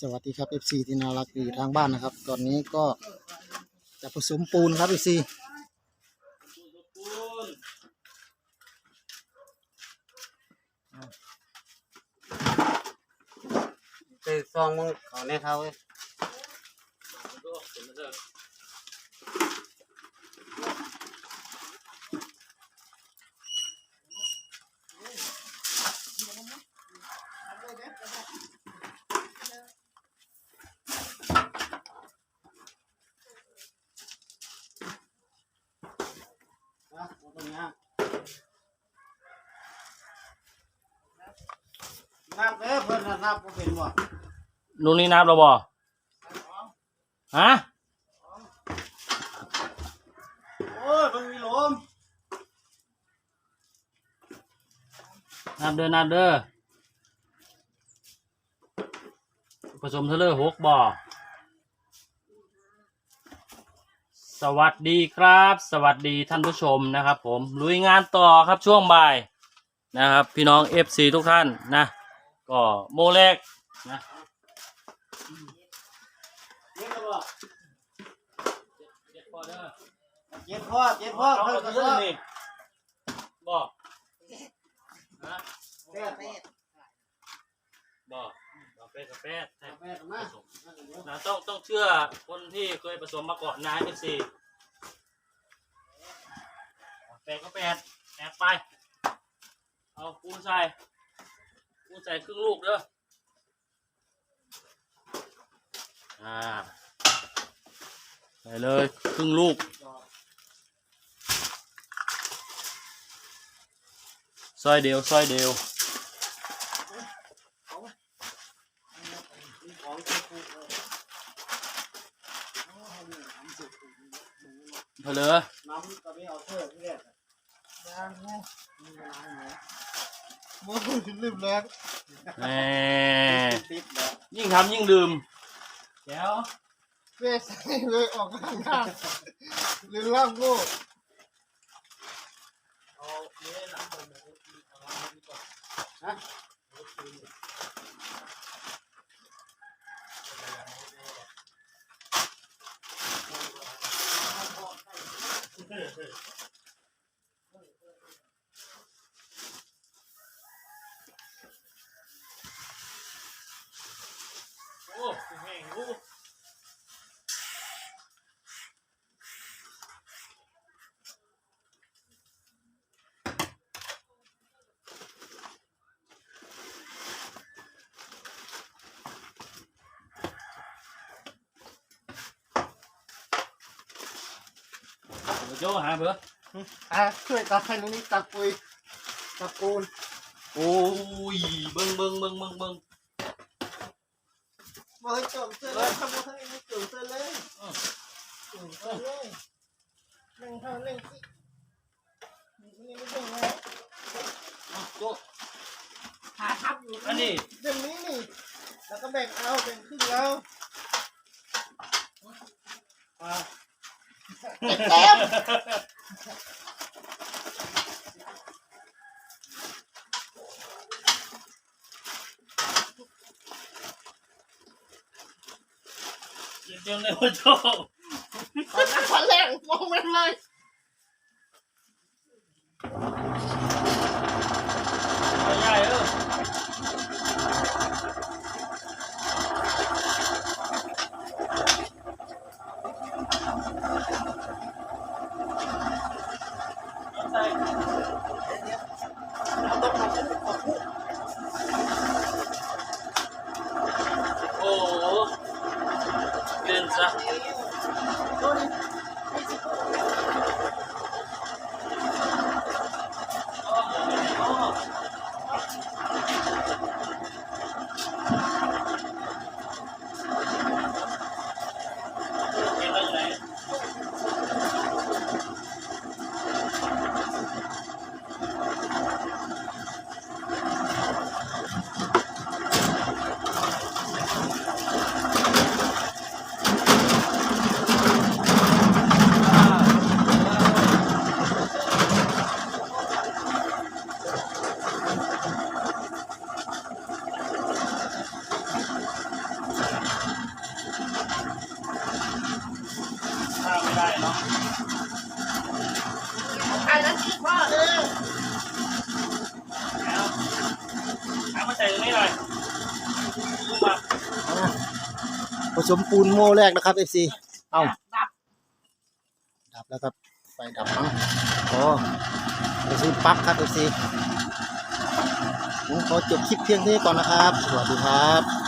สวัสดีครับ FC ที่น่ารักอยู่ทางบ้านนะครับ ตอนนี้ก็จะผสมปูนครับ FC ตื่นซองมึงเขาในเขาเว้ย นับเด้อเพิ่นน่ะนับบ่เป็นบ่ลุงนี่นับเราบ่ฮะโอ้ยมันมีลมนับเด้อนับเด้อผสมเทเลอร์หกบ่สวัสดีครับ สวัสดีท่านผู้ชมนะครับ ผมลุยงานต่อครับช่วงบ่ายนะครับ พี่น้อง FC ทุกท่านนะ ก็โมแรกนะเจ็ดพอเด้อเจ็บพ่อเจ็บพ่อเอาเพิ่นกก็ระบ่ซื้อนี่บอกฮะแป๊ดบอกบอกเป็ดกับเป็ดใช่แป๊ดมานะต้องต้องเชื่อคนที่เคยผสมมาก่อนนะเอฟซีแปดก็แปดแปดไป เอาปูนใส่ ปูใส่ครึ่งลูกเด้ออ่าใส่เลยครึ่งลูก ซอยเดียว ซอยเดียวเพลอน้ำก็ไม่เอาเสื้อที่แรกยางไงมีเวลาไหม โอ้ยลืมแล้วแหมติดแล้วยิ่งทำยิ่งดื่มแก้วเฟสเลยออกข้างข้างลืมล่างกูเอาเนื้อหนังหมูเอาล้างดีกว่าฮะโอ้แห้งรู้เดี๋ยวโจ้หาเบอร์อะช่วยตักให้ตรงนี้ตักปุยตักปูนโอ้ยเบิ้งเบิ้งเบิ้งเบิ้งเบิ้ง มาให้จมเสื้อเลยทำมาให้ไม่จมเสื้อเลยอืมจมเสื้อเลยเล่งเท่าเล่งสินี่ไม่เล่งเลยเอาโจ้ขาทับอยู่อันนี้เรื่องนี้นี่แล้วก็แบ่งเอาแบ่งครึ่งเอาอ่าเต็ม เดี๋ยวเลยว่าโจ้ตอนนั้นขอแรงมองมันเลย Oh, oh. ส่ตรงนี้หน่อยมาอะผสมปูนโม่แรกนะครับ FC เอ้า ดับดับแล้วครับ ไฟดับมั้งอ๋อไปซื้อปลั๊กครับเอฟซีผมขอจบคลิปเพียงเท่านี้ก่อนนะครับ สวัสดีครับ